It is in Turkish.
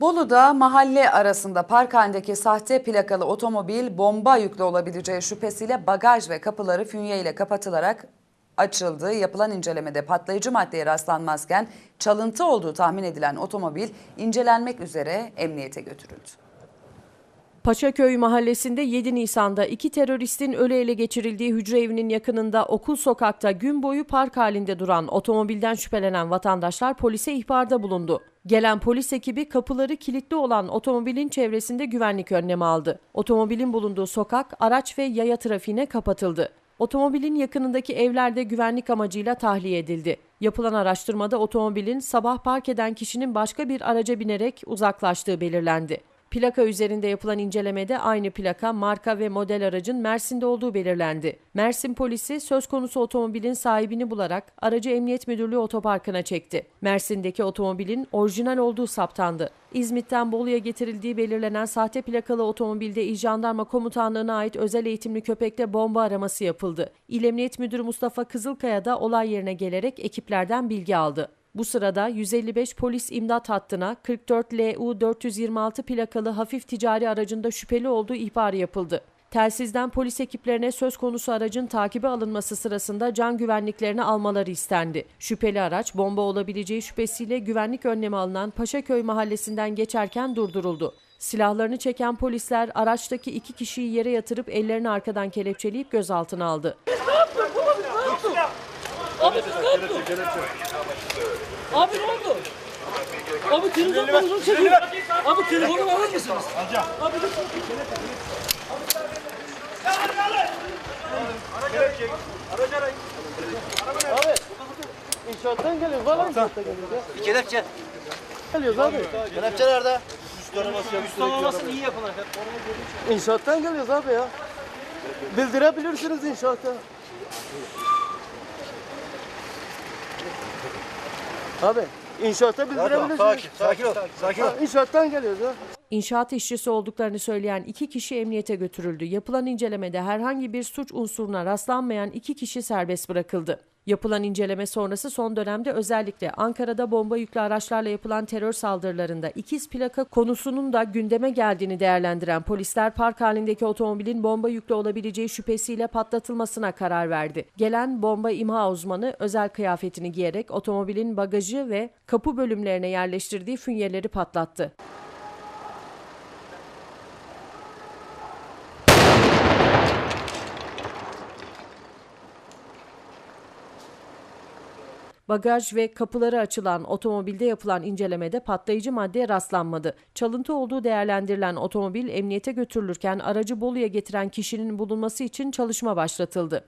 Bolu'da mahalle arasında park halindeki sahte plakalı otomobil bomba yüklü olabileceği şüphesiyle bagaj ve kapıları fünye ile kapatılarak açıldı. Yapılan incelemede patlayıcı maddeye rastlanmazken çalıntı olduğu tahmin edilen otomobil incelenmek üzere emniyete götürüldü. Paşaköy mahallesinde 7 Nisan'da iki teröristin ölü ele geçirildiği hücre evinin yakınında okul sokakta gün boyu park halinde duran otomobilden şüphelenen vatandaşlar polise ihbarda bulundu. Gelen polis ekibi kapıları kilitli olan otomobilin çevresinde güvenlik önlemi aldı. Otomobilin bulunduğu sokak araç ve yaya trafiğine kapatıldı. Otomobilin yakınındaki evlerde güvenlik amacıyla tahliye edildi. Yapılan araştırmada otomobilin sabah park eden kişinin başka bir araca binerek uzaklaştığı belirlendi. Plaka üzerinde yapılan incelemede aynı plaka, marka ve model aracın Mersin'de olduğu belirlendi. Mersin polisi söz konusu otomobilin sahibini bularak aracı Emniyet Müdürlüğü otoparkına çekti. Mersin'deki otomobilin orijinal olduğu saptandı. İzmit'ten Bolu'ya getirildiği belirlenen sahte plakalı otomobilde İl Jandarma Komutanlığı'na ait özel eğitimli köpekle bomba araması yapıldı. İl Emniyet Müdürü Mustafa Kızılkaya da olay yerine gelerek ekiplerden bilgi aldı. Bu sırada 155 polis imdat hattına 44 LU 426 plakalı hafif ticari aracında şüpheli olduğu ihbarı yapıldı. Telsizden polis ekiplerine söz konusu aracın takibe alınması sırasında can güvenliklerini almaları istendi. Şüpheli araç bomba olabileceği şüphesiyle güvenlik önlemi alınan Paşaköy mahallesinden geçerken durduruldu. Silahlarını çeken polisler araçtaki iki kişiyi yere yatırıp ellerini arkadan kelepçeleyip gözaltına aldı. Abi ne oldu? Abi telefonunuzu çekin. Abi telefonu alır mısınız? Abi lütfen. İnşaattan geliyoruz. Valla inşaattan geliyoruz ya. Kelepçe. Geliyoruz abi. Kelepçe nerede? Üstlanmasını iyi yapın efendim. İnşaattan geliyoruz abi ya. Bildirebilirsiniz inşaata. Abi inşaata bildirebilirsiniz. Sakin, sakin ol. Sakin ol. Ha, İnşaattan geliyoruz ya. İnşaat işçisi olduklarını söyleyen iki kişi emniyete götürüldü. Yapılan incelemede herhangi bir suç unsuruna rastlanmayan iki kişi serbest bırakıldı. Yapılan inceleme sonrası son dönemde özellikle Ankara'da bomba yüklü araçlarla yapılan terör saldırılarında ikiz plaka konusunun da gündeme geldiğini değerlendiren polisler park halindeki otomobilin bomba yüklü olabileceği şüphesiyle patlatılmasına karar verdi. Gelen bomba imha uzmanı özel kıyafetini giyerek otomobilin bagajı ve kapı bölümlerine yerleştirdiği fünyeleri patlattı. Bagaj ve kapıları açılan otomobilde yapılan incelemede patlayıcı maddeye rastlanmadı. Çalıntı olduğu değerlendirilen otomobil emniyete götürülürken aracı Bolu'ya getiren kişinin bulunması için çalışma başlatıldı.